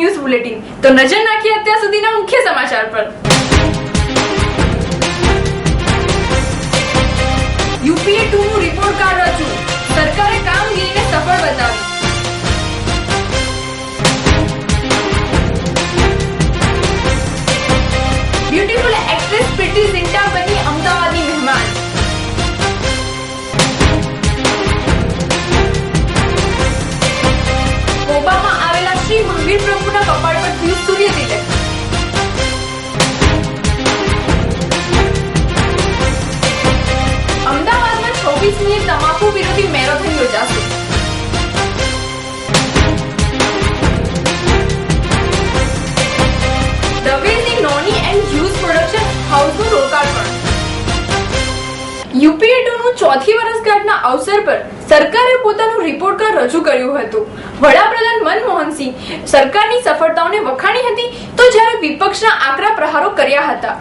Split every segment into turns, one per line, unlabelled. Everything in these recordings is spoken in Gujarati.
News bulletin. તો નજર નાખીએ અત્યાર સુધીના મુખ્ય સમાચાર પર. ચોથી વર્ષગાંઠના અવસર પર સરકારે પોતાનું રિપોર્ટ કાર્ડ રજૂ કર્યું હતું. વડાપ્રધાન મનમોહનસિંહ સરકારની સફળતાઓને વખાણી હતી તો જ્યારે વિપક્ષના આકરા પ્રહારો કર્યા હતા.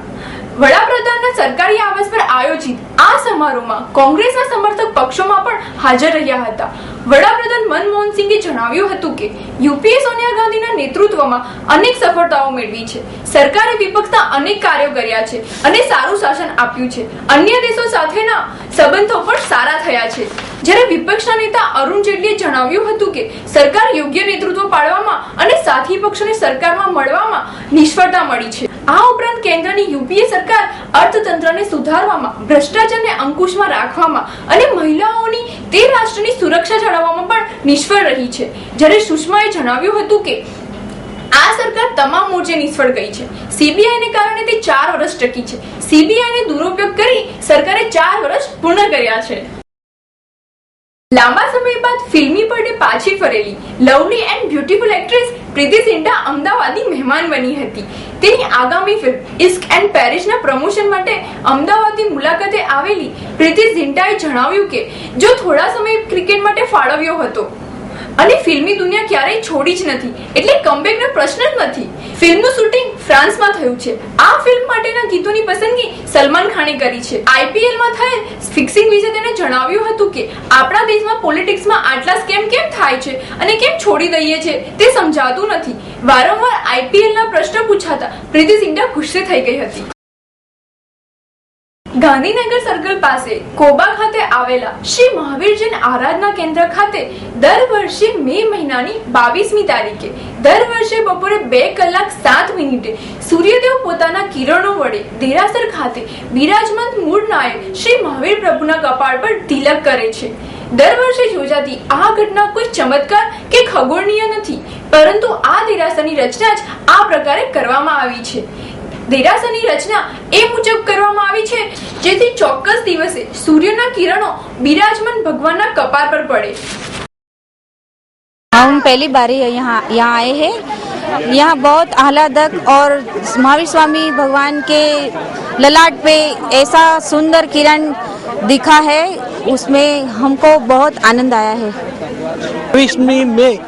વડાપ્રધાનના સરકારી આવાસ પર આયોજિત આ સમારોહમાં કોંગ્રેસના સમર્થક પક્ષોમાં પણ હાજર રહ્યા હતા. વડાપ્રધાન મનમોહન સિંહે જણાવ્યું હતું કે યુપીએ સોનિયા ગાંધીના નેતૃત્વમાં અનેક સફળતાઓ મેળવી છે. સરકારે વિપક્ષના અનેક કાર્યો કર્યા છે અને સારું શાસન આપ્યું છે. અન્ય દેશો સાથેના સંબંધો પણ સારા થયા છે. જ્યારે વિપક્ષના નેતા અરુણ જેટલીએ જણાવ્યું હતું કે સરકાર યોગ્ય નેતૃત્વ પાડવામાં અને સાથી પક્ષોને સરકારમાં મળવામાં નિષ્ફળતા મળી છે. આ ઉપરાંત કેન્દ્રની યુપીએ સરકાર અર્થતંત્રને સુધારવામાં, ભ્રષ્ટાચારને અંકુશમાં રાખવામાં અને મહિલાઓની તે રાષ્ટ્રની સુરક્ષા જાળવવામાં પણ નિષ્ફળ રહી છે. જ્યારે સુષ્માએ જણાવ્યું હતું કે આ સરકાર તમામ મોરચે નિષ્ફળ ગઈ છે. સીબીઆઈ ને કારણે તે ચાર વર્ષ ટકી છે. સીબીઆઈ ને દુરુપયોગ કરી સરકારે ચાર વર્ષ પૂર્ણ કર્યા છે. લાંબા સમય બાદ ફિલ્મી પડે પાછી ફરેલી lovely and beautiful actress Preity Zinta અમદાવાદની મહેમાન બની હતી. તેની આગામી ફિલ્મ ઇશ્ક એન્ડ પેરિસના પ્રમોશન માટે અમદાવાદની મુલાકાતે આવેલી પ્રીતિ ઝિંટાએ જણાવ્યું કે, જો થોડા સમય ક્રિકેટ માટે ફાળવ્યો હતો અને ફિલ્મી દુનિયા ક્યારેય છોડી જ નથી. એટલે કમબેકનો પ્રશ્ન જ નથી. ફિલ્મનું શૂટિંગ ફ્રાન્સમાં થયું છે. આ ફિલ્મ માટેના ગીતોની પસંદગી સલમાન ખાને કરી છે. આઈપીએલમાં થયેલ ફિક્સિંગ વિશે તેણે જણાવ્યું હતું કે, આપણા દેશમાં પોલિટિક્સમાં આટલા સ્કેમ કેમ થાય છે અને કેમ છોડી દઈએ છે તે સમજાતું નથી. વારંવાર આઈપીએલના પ્રશ્ન પૂછાતા પ્રીતિ ઝિંટા ગુસ્સે થઈ ગઈ હતી. ગાંધીનગર સર્કલ પાસે કોબા ખાતે આવેલા શ્રી મહાવીરજન આરાધના કેન્દ્ર ખાતે દર વર્ષે મે મહિનાની બાવીસમી તારીખે, દર વર્ષે બપોરે બે કલાક સાત મિનિટે સૂર્યદેવ પોતાના કિરણો વડે દેરાસર ખાતે બિરાજમાન મૂળ નાયક શ્રી મહાવીર પ્રભુના કપાળ પર તિલક કરે છે. દર વર્ષે યોજાતી આ ઘટના કોઈ ચમત્કાર કે ખગોળનીય નથી, પરંતુ આ દેરાસરની રચના જ આ પ્રકારે કરવામાં આવી છે. દેરાસરની રચના એ મુજબ કરવામાં આવી છે જેથી ચોક્કસ દિવસે સૂર્યના કિરણો બિરાજમાન ભગવાનના કપાળ પર પડે
हम पहली बार ही यहाँ यहाँ आए हैं यहाँ बहुत आह्लादक और महावीर स्वामी भगवान के ललाट पे ऐसा सुंदर किरण दिखा है उसमें हमको बहुत आनंद आया है
बीसवीं मई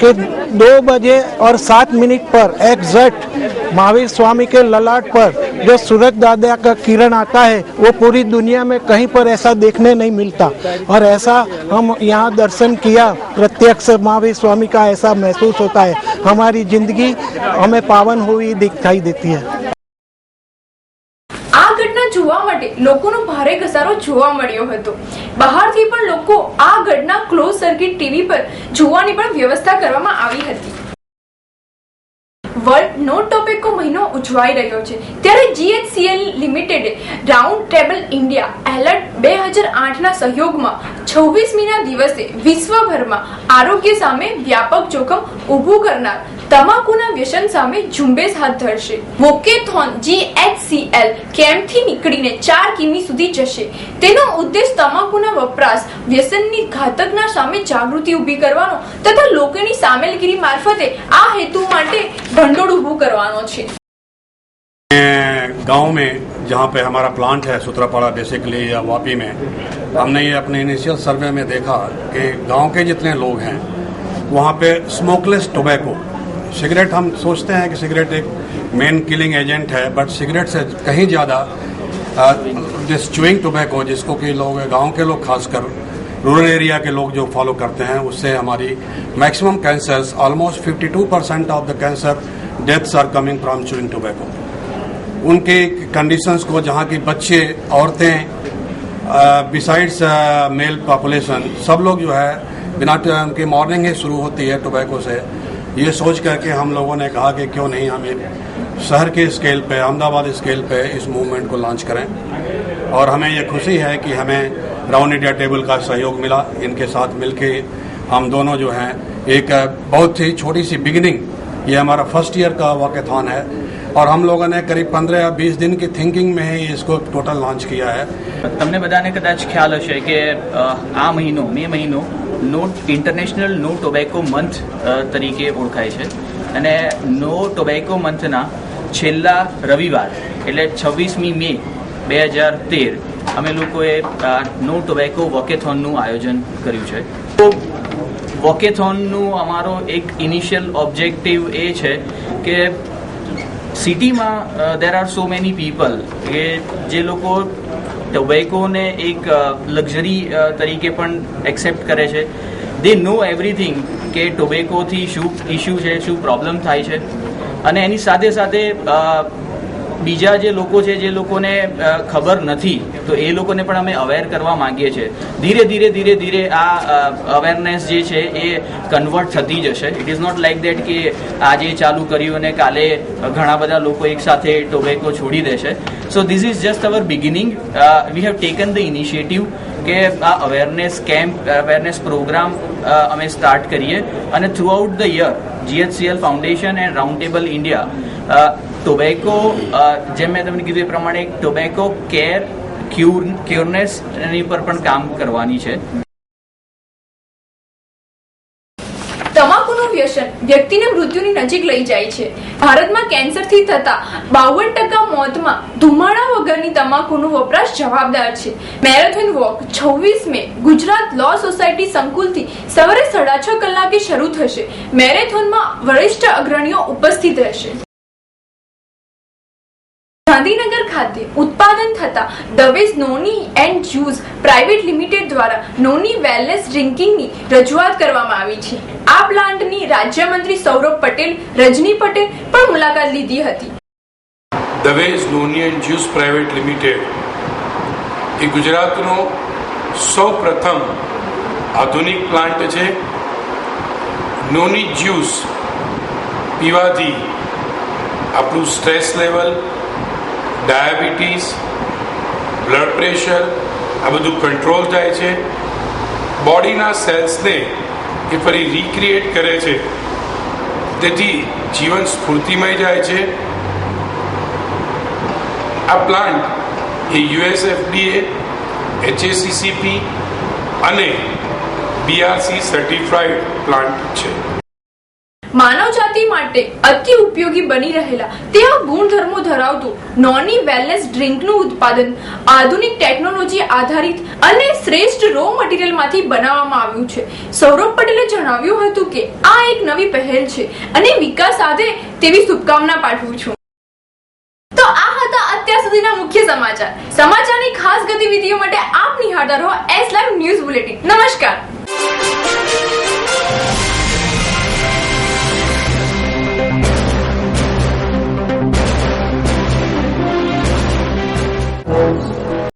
के दो बजे और सात मिनट पर एग्जैक्ट महावीर स्वामी के ललाट पर जो सूरज दादा का किरण आता है वो पूरी दुनिया में कहीं पर ऐसा देखने नहीं मिलता और ऐसा हम यहाँ दर्शन किया प्रत्यक्ष महावीर स्वामी का ऐसा महसूस होता है हमारी जिंदगी हमें पावन हुई दिखाई देती है
આ ઘટના જોવા માટે લોકોનો ભારે ઘસારો જોવા મળ્યો હતો બહારથી પણ લોકો આ ઘટના ક્લોઝ સર્કિટ ટીવી પર જોવાની પણ વ્યવસ્થા કરવામાં આવી હતી વર્લ્ડ નો ટોપિકો મહિનો ઉજવાઈ રહ્યો છે. ત્યારે જીએચસીએલ લિમિટેડે રાઉન્ડ ટેબલ ઇન્ડિયા એલર્ટ બે હજાર આઠના સહયોગમાં છવ્વીસમીના દિવસે વિશ્વભરમાં આરોગ્ય સામે વ્યાપક જોખમ ઊભું કરનાર તમાકુના વ્યસન સામે ઝુંબેશ હાથ ધરશે વોકેથોન જીએચસીએલ કેમ્પથી નીકળીને ચાર કિમી સુધી જશે તેનો ઉદ્દેશ તમાકુના વપરાશ વ્યસનની ઘાતકના સામે જાગૃતિ ઊભી કરવાનો તથા લોકોની સામેલગીરી મારફતે આ હેતુ માટે ભંડોળ ઊભું કરવાનો છે
गांव में जहाँ पे हमारा प्लांट है सूत्रापाड़ा बेसिकली या वापी में हमने ये अपने इनिशियल सर्वे में देखा कि गांव के जितने लोग हैं वहाँ पे स्मोकलेस टोबैको सिगरेट हम सोचते हैं कि सिगरेट एक मेन किलिंग एजेंट है बट सिगरेट से कहीं ज़्यादा जिस चुइंग टोबैको जिसको कि लोग, गाँव के लोग खासकर रूरल एरिया के लोग जो फॉलो करते हैं, उससे हमारी maximum cancers almost 52 percent of the cancer deaths are coming from chewing tobacco उनके कंडीशंस को जहाँ की बच्चे, औरतें बिसाइड्स मेल पॉपुलेशन सब लोग जो है, बिना, उनकी मॉर्निंग ही शुरू होती है टोबैको से। ये सोच करके हम लोगों ने कहा कि क्यों नहीं हम एक शहर के स्केल पे अहमदाबाद स्केल पे इस मूवमेंट को लॉन्च करें और हमें ये खुशी है कि हमें राउंड इंडिया टेबल का सहयोग मिला इनके साथ मिलके हम दोनों जो हैं एक अ, बहुत ही छोटी सी बिगिनिंग ये हमारा फर्स्ट ईयर का वॉकेथॉन है और हम लोगों ने करीब 15 या 20 दिन की थिंकिंग में ही इसको टोटल लॉन्च किया है
તમને બધાને કદાચ ખ્યાલ હશે કે અ, આ મહિનો મે મહિનો નો ઇન્ટરનેશનલ નો ટોબેકો મંથ તરીકે ઓળખાય છે. અને નો ટોબેકો મંથના છેલ્લા રવિવાર, એટલે છવ્વીસમી મે બે હજાર તેર, અમે લોકોએ નો ટોબેકો વોકેથોનનું આયોજન કર્યું છે. તો વોકેથોનનું અમારો એક ઇનિશિયલ ઓબ્જેક્ટિવ એ છે કે સિટીમાં there are so many people કે જે લોકો ટોબેકોને એક લક્ઝરી તરીકે પણ એક્સેપ્ટ કરે છે. દે નો એવરીથિંગ કે ટોબેકોથી શું ઇશ્યુ છે, શું પ્રોબ્લેમ થાય છે. અને એની સાથે સાથે બીજા જે લોકો છે, જે લોકોને ખબર નથી, તો એ લોકોને પણ અમે અવેર કરવા માંગીએ છીએ. ધીરે ધીરે ધીરે ધીરે આ અવેરનેસ જે છે, એ કન્વર્ટ થતી જશે. It is not like that કે આજે ચાલુ કર્યું અને કાલે ઘણા બધા લોકો એકસાથે ટોબેકો છોડી દેશે. So this is just our beginning we have taken the initiative કે આ અવેરનેસ કેમ્પ અવેરનેસ પ્રોગ્રામ અમે સ્ટાર્ટ કરીએ. અને throughout the year GHCL foundation and round table India tobacco જેમ મેં તમને કીધું એ પ્રમાણે ટોબેકો કેર ક્યુર ક્યુરનેસ એની પર પણ કામ કરવાની છે.
તમાકુનું વ્યસન વ્યક્તિને મૃત્યુની નજીક લઈ જાય છે. ભારતમાં કેન્સરથી થતા બાવન ટકા મોતમાં ધુમાડા વગરની તમાકુનો વપરાશ જવાબદાર છે. મેરેથોન વોક છવ્વીસ મે ગુજરાત લો સોસાયટી સંકુલથી સવારે સાડા છ કલાકે શરૂ થશે. મેરેથોનમાં વરિષ્ઠ અગ્રણીઓ ઉપસ્થિત રહેશે. ખાતે ઉત્પાદન થતા દવેઝ noni and juice private limited દ્વારા નોની વેલનેસ ડ્રિંકિંગની રજૂઆત કરવામાં આવી છે. આ પ્લાન્ટની રાજ્યમંત્રી સૌરભ પટેલ, રજની પટેલ પણ મુલાકાત લીધી હતી.
Dave's noni and juice private limited. એ ગુજરાતનો સૌ પ્રથમ આધુનિક પ્લાન્ટ છે. નોની જ્યુસ પીવાથી આપણું stress level diabetes, blood pressure, આ બધું કંટ્રોલ થાય છે. બોડીના સેલ્સને એ ફરી રિક્રિએટ કરે છે. તેથી જીવન સ્ફૂર્તિમય જાય છે. આ પ્લાન્ટ એ યુએસએફડીએ, એચએસીસીપી અને બીઆરસી સર્ટિફાઈડ પ્લાન્ટ છે.
માનવ જાતિ માટે અતિ ઉપયોગી બની રહેલા. તેવા ગુણધર્મો ધરાવતું નોની વેલનેસ ડ્રિંકનું ઉત્પાદન, આધુનિક ટેકનોલોજી આધારિત અને શ્રેષ્ઠ રો મટીરિયલમાંથી બનાવવામાં આવ્યું છે. સૌરભ પટેલે જણાવ્યું હતું કે, આ એક નવી પહેલ છે અને વિકાસ સાથે તેવી શુભકામના પાઠવું છું. તો આ હતા અત્યાર સુધીના મુખ્ય સમાચાર. સમાચારની ખાસ ગતિવિધિઓ માટે આપ નિહાળતા રહો એસ લાઈવ ન્યૂઝ બુલેટિન નમસ્કાર.